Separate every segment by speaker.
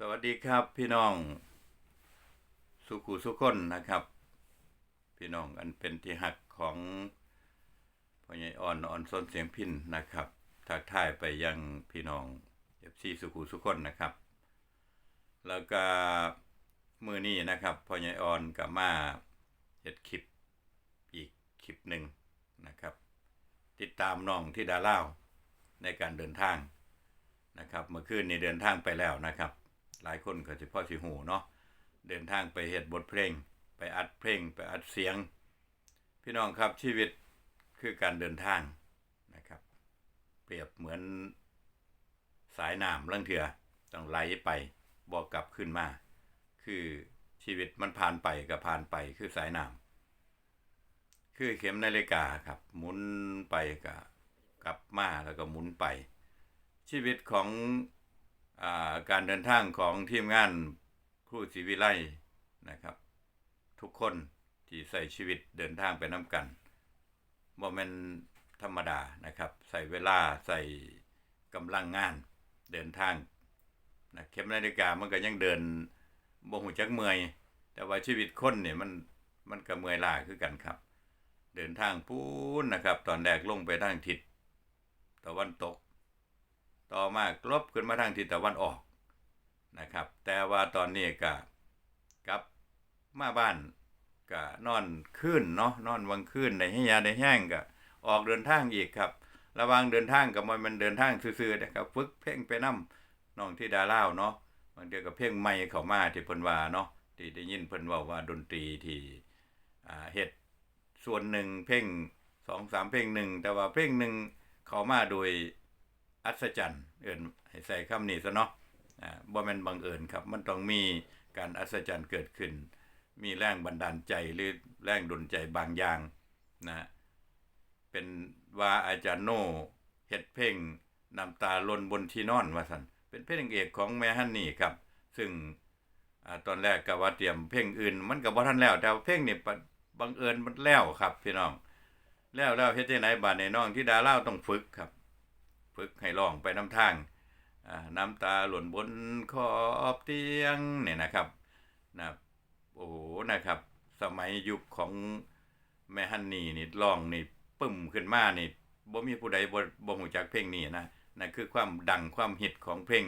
Speaker 1: สวัสดีครับพี่น้อง สุขุสุคนนะครับ พี่น้องอันเป็นที่หักของพ่อใหญ่อ่อนอ่อนส้นเสียงพินนะครับทักทายไปยังพี่น้องเอฟซีสุขุสุคนนะครับ แล้วก็มือนี้นะครับพ่อใหญ่อ่อนกับมาเฮ็ดคลิปอีกคลิปหนึ่งนะครับ ติดตามน้องที่ดาเล่าในการเดินทางนะครับ เมื่อคืนนี้เดินทางไปแล้วนะครับ หลายคนก็สิพ่อสิหูเนาะเดินทางไปเฮ็ดบทเพลง ไปอัดเพลง ไปอัดเสียง พี่น้องครับชีวิตคือการเดินทางนะครับ เปรียบเหมือนสายน้ำลังเถือต้องไหลไปบอกกลับขึ้นมา คือชีวิตมันผ่านไปกับผ่านไปคือสายน้ำคือเข็มนาฬิกาครับหมุนไปกับกลับมาแล้วก็หมุนไป ชีวิตของ การเดินทางของทีมงานครูศรีวิไลนะครับ ทุกคนที่ใส่ชีวิตเดินทางไปน้ำกันบ่แม่นธรรมดานะครับ ใส่เวลาใส่กำลังงานเดินทางนะเข็มนาฬิกามันก็ยังเดินบ่หูจักเมื่อย แต่ว่าชีวิตคนเนี่ยมันมันก็เมื่อยล้าคือกันครับ เดินทางพูนนะครับ ตอนแรกลงไปทางทิศตะวันตก ต่อมากลบขึ้นมาทางทิศตะวันออกนะครับ แต่ว่าตอนนี้ก็กลับมาบ้านก็นอนคืนเนาะนอนวังคืนในให้ยาในแห้งก็ออกเดินทางอีกครับ ระว่างเดินทางกับมันมันเดินทางซื่อๆนะครับฝึกเพลงไปนํน้องที่ดาล่าวเนาะบางเดียวกับเพลงใหม่เข้ามาที่เพิ่นว่าเนาะที่ได้ยินเพิ่นว่าว่าดนตรีที่อ่าเฮ็ดส่วนหนึ่งเพลงสองสามเพลงหนึ่งแต่ว่าเพลงหนึ่งเข้ามาโดย อัศจรรย์เอิ้นใส่คำนี้ซะเนาะอ่าบ่แม่นบังเอิญครับ มันต้องมีการอัศจรรย์เกิดขึ้น มีแรงบันดาลใจหรือแรงดลใจบางอย่างนะเป็นว่าอาจารย์โน่เฮ็ดเพลงน้ำตาลนบนที่นอนว่าซั่นเป็นเพลงเอกของแม่ฮันนี่ครับ ซึ่งอตอนแรกก็ว่าเตรียมเพลงอื่น มันก็บ่ทันแล้ว แต่เพลงนี่บังเอิญมันแล้วครับพี่น้อง แล้วแล้วเฮ็ดจังไดบาดนี้น้องที่ดาเล่าต้องฝึกครับ ฝึกให้ร้องไปน้ำทางอ่าน้ำตาหล่นบนขอบเตียงเนี่ยนะครับนะโอ้โหนะครับ สมัยยุคของแม่ฮันนี่นี่ร้องนี่ปึ้มขึ้นมานี่บ่มีผู้ใดบ่บ่ฮู้จักเพลงนี้นะนั่นคือความดังความฮิตของเพลง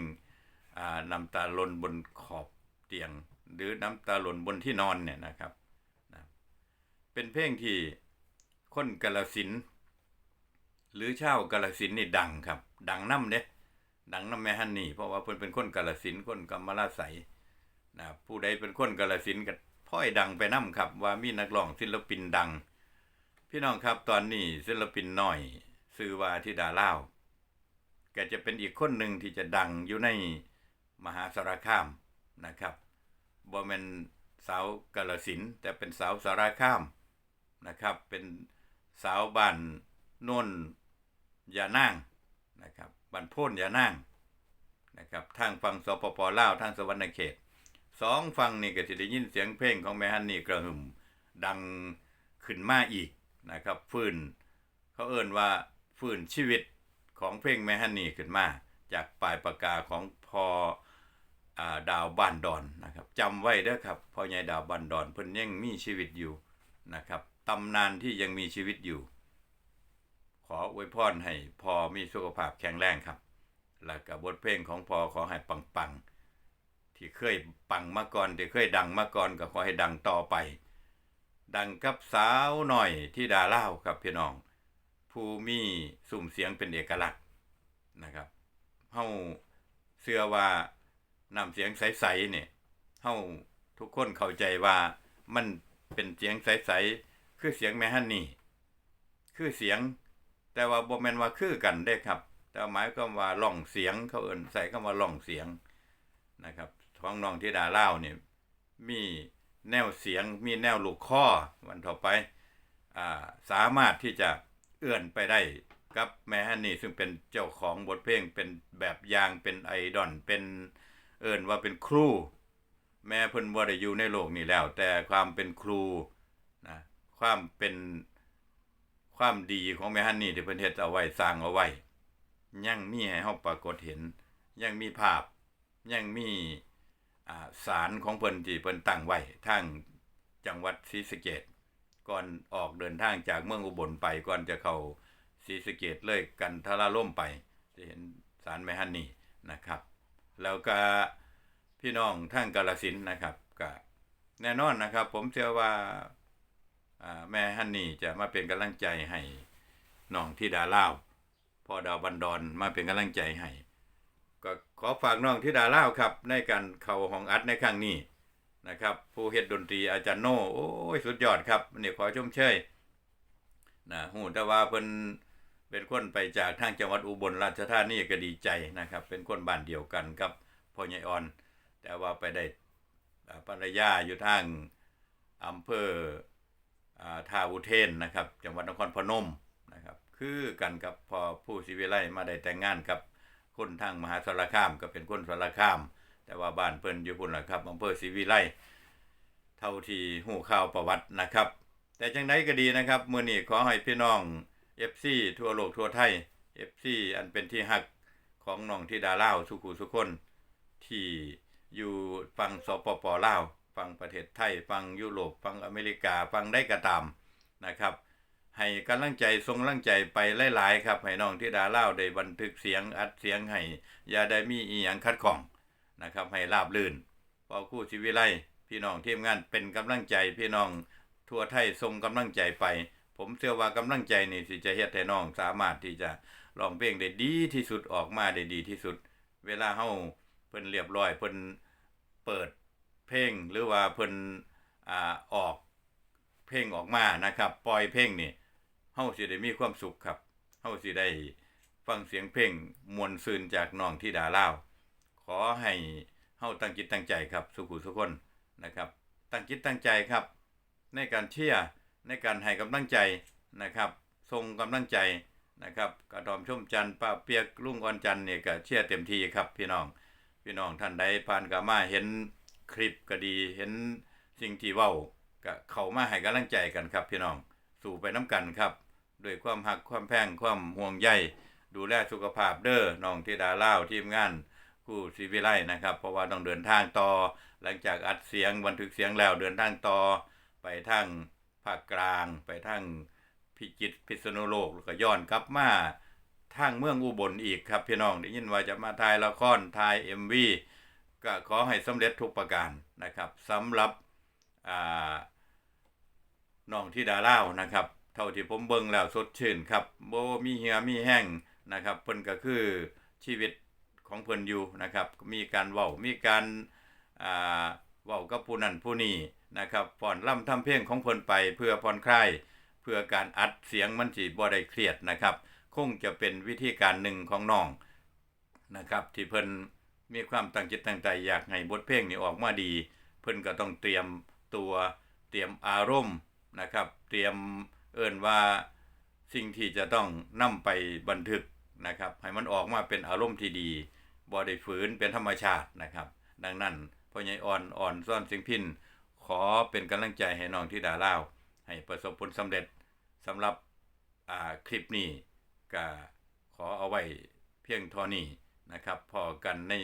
Speaker 1: อ่าน้ำตาหล่นบนขอบเตียง หรือน้ำตาหล่นบนที่นอนเนี่ยนะครับนะเป็นเพลงที่คนกาลสิน หรือเช่ากาลสินนี่ดังครับ ดังนำเด้ดังนำแม่ฮันนี่ เพราะว่าเพิ่นเป็นคนกาลสินคนกำมะลาไสยนะผู้ใดเป็นคนกาลสินก็พ่อยดังไปนํครับ ว่ามีนักร้องศิลปินดัง พี่น้องครับตอนนี้ศิลปินหน้อยชื่อว่าธิดาลาวก็จะเป็นอีกคนหนึ่งที่จะดังอยู่ในมหาสารคามนะครับบ่แม่นสาวกาลสินแต่เป็นสาวสารคามนะครับ เป็นสาวบ้านโน่ นยานางนะครับบันโพนอย่านางนะครับทางฝั่งสปปลาวทางสวรรณเขตสองฝั่งนี่ก็สิได้ยินเสียงเพลงของแม่ฮันนี่กระหึ่มดังขึ้นมาอีกนะครับฟื้นเขาเอิ้นว่าฟื้นชีวิตของเพลงแม่ฮันนี่ขึ้นมาจากปลายปากกาของพออ่าดาวบ้านดอนนะครับจำไว้เด้อครับพ่อใหญ่ดาวบ้านดอนเพิ่นยังมีชีวิตอยู่นะครับตำนานที่ยังมีชีวิตอยู่ ขออวยพรให้พอมีสุขภาพแข็งแรงครับ แล้วก็บทเพลงของพอขอให้ปังๆ ที่เคยปังมาก่อน ที่เคยดังมาก่อนก็ขอให้ดังต่อไป ดังกับสาวหน่อยที่ดาเล่าครับพี่น้อง ผู้มีสุ่มเสียงเป็นเอกลักษณ์นะครับเฮาเชื่อว่านำเสียงใสๆเนี่ยเฮาทุกคนเข้าใจว่ามันเป็นเสียงใสๆคือเสียงแม่ฮันนี่ คือเสียง แต่ว่าบ่แม่นว่าคือกันเด้ครับ แต่หมายความว่าล่องเสียงเขาเอิ้นใส่คำว่าล่องเสียงนะครับท้องน้องที่ดาเล่าวนี่ยมีแนวเสียงมีแนวลูกคอวันต่อไปอ่าสามารถที่จะเอื้อนไปได้กับแม่ฮันนี่ซึ่งเป็นเจ้าของบทเพลงเป็นแบบอย่างเป็นไอดอลเป็นเอิ้นว่าเป็นครู แม่เพิ่นบ่ได้อยู่ในโลกนี้แล้ว แต่ความเป็นครูนะความเป็น ความดีของแม่ฮันนี่ที่เพิ่นเฮ็ดเอาไว้สร้างเอาไว้ ยังมีให้เฮาปรากฏเห็น ยังมีภาพ ยังมีอ่าศาลของเพิ่นที่เพิ่นตั้งไว้ทางจังหวัดศรีสะเกษก่อนออกเดินทางจากเมืองอุบลไปก่อนจะเข้าศรีสะเกษเลยกันทราล่มไปจะเห็นศาลแม่ฮันนี่นะครับ แล้วก็พี่น้องทางกาลสินนะครับก็แน่นอนนะครับ ผมเชื่อว่า แม่ฮันนี่จะมาเป็นกำลังใจให้น้องที่ดาล่าวพอดาวบันดอนมาเป็นกำลังใจให้ก็ขอฝากน้องที่ดาล่าวครับ ในการเข้าห้องอัดในครั้งนี้นะครับ ผู้เฮ็ดดนตรีอาจารย์โน่โอ้ยสุดยอดครับนี่ขอชมเชยนะฮู้แต่ว่าเพิ่นเป็นคนไปจากทางจังหวัดอุบลราชธานีก็ดีใจนะครับ เป็นคนบ้านเดียวกันกับพ่อใหญ่อ่อน แต่ว่าไปได้ภรรยาอยู่ทางอำเภอ ท่าอุเทนนะครับจังหวัดนครพนมนะครับคือกันกับพอผู้ศิวิไลมาได้แต่งงานกับคนทางมหาสารคามก็เป็นคนสารคาม แต่ว่าบ้านเพิ่นอยู่พุ่นละครับอำเภอศรีวิไลเท่าที่หูข่าวประวัตินะครับ แต่จังไดก็ดีนะครับมื้อนี้ขอให้พี่น้อง FC ทั่วโลกทั่วไทย FC อันเป็นที่ฮักของน้องธิดาล่าวสุขุสุคนที่อยู่ฟังสปปลาว ฟังประเทศไทย ฟังยุโรป ฟังอเมริกา ฟังได้ก็ตามนะครับ ให้กำลังใจทรงกำลังใจไปหลายๆครับ ให้น้องที่ดาเล่าได้บันทึกเสียงอัดเสียงให้ยาได้มีอีหยังคัดของนะครับ ให้ราบลื่นพอคู่ชีวิไลพี่น้องทีมงานเป็นกำลังใจพี่น้องทั่วไทยทรงกำลังใจไป ผมเชื่อว่ากำลังใจนี่สิจะเฮ็ดให้น้องสามารถที่จะร้องเพลงได้ดีที่สุดออกมาได้ดีที่สุด เวลาเฮาเพิ่นเรียบร้อยเพิ่นเปิด เพลงหรือว่าเพิ่นอ่าออกเพลงออกมานะครับ ปล่อยเพลงนี่เฮาสิได้มีความสุขครับเฮาสิได้ฟังเสียงเพลงมวลซืนจากน้องที่ดาลาว ขอให้เฮาตั้งจิตตั้งใจครับ สุขุสุคนนะครับ ตั้งจิตตั้งใจครับ ในการเชียร์ในการให้กำลังใจนะครับทรงกำลังใจนะครับกระดอมชุ่มจันทร์ป้าเปียกลุงอ่อนจันทร์เนี่ยก็เชียร์เต็มที่ครับ พี่น้อง พี่น้องท่านใดผ่านกามาเห็น คลิปก็ดีเห็นสิ่งที่เว้าก็เข้ามาให้กำลังใจกันครับ พี่น้องสู่ไปน้ำกันครับด้วยความหักความแพงความห่วงใยดูแลสุขภาพเด้อน้องที่ดาเล่าทีมงานคู่ซีวิไลนะครับ เพราะว่าต้องเดินทางต่อ หลังจากอัดเสียงบันทึกเสียงแล้วเดินทางต่อ ไปทางภาคกลาง ไปทางพิจิตรพิษณุโลกแล้วก็ย้อนกลับมาทางเมืองอุบลอีกครับพี่น้องได้ยินว่าจะมาถ่ายละครถ่าย MV ก็ขอให้สำเร็จทุกประการนะครับสำหรับน้องที่ดาเล่านะครับ เท่าที่ผมเบิ่งแล้วสดชื่นครับโบมีเหี่ยมีแห้งนะครับเพิ่นก็คือชีวิตของเพิ่นอยู่นะครับ มีการเว้ามีการเว้ากับผู้นั้นผู้นี้นะครับฟ้อนล่ำทำเพลงของเพิ่นไปเพื่อผ่อนคลายเพื่อการอัดเสียงมันสิบ่ได้เครียดนะครับ คงจะเป็นวิธีการหนึ่งของน้องนะครับ ที่เพิ่น มีความตั้งจิตตั้งใจอยากให้บทเพลงนี้ออกมาดี เพิ่นก็ต้องเตรียมตัวเตรียมอารมณ์นะครับ เตรียมเอิ้นว่าสิ่งที่จะต้องนำไปบันทึกนะครับให้มันออกมาเป็นอารมณ์ที่ดีบ่ได้ฝืนเป็นธรรมชาตินะครับ ดังนั้นพ่อใหญ่อ่อนอ่อนซ่อนสิงพินขอเป็นกำลังใจให้น้องที่ดาลาว ให้ประสบผลสำเร็จสำหรับอ่าคลิปนี้ก็ขอเอาไว้เพียงเท่านี้ นะครับพอกันใน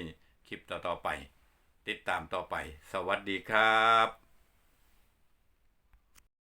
Speaker 1: คลิปต่อๆไป ติดตามต่อไป สวัสดีครับ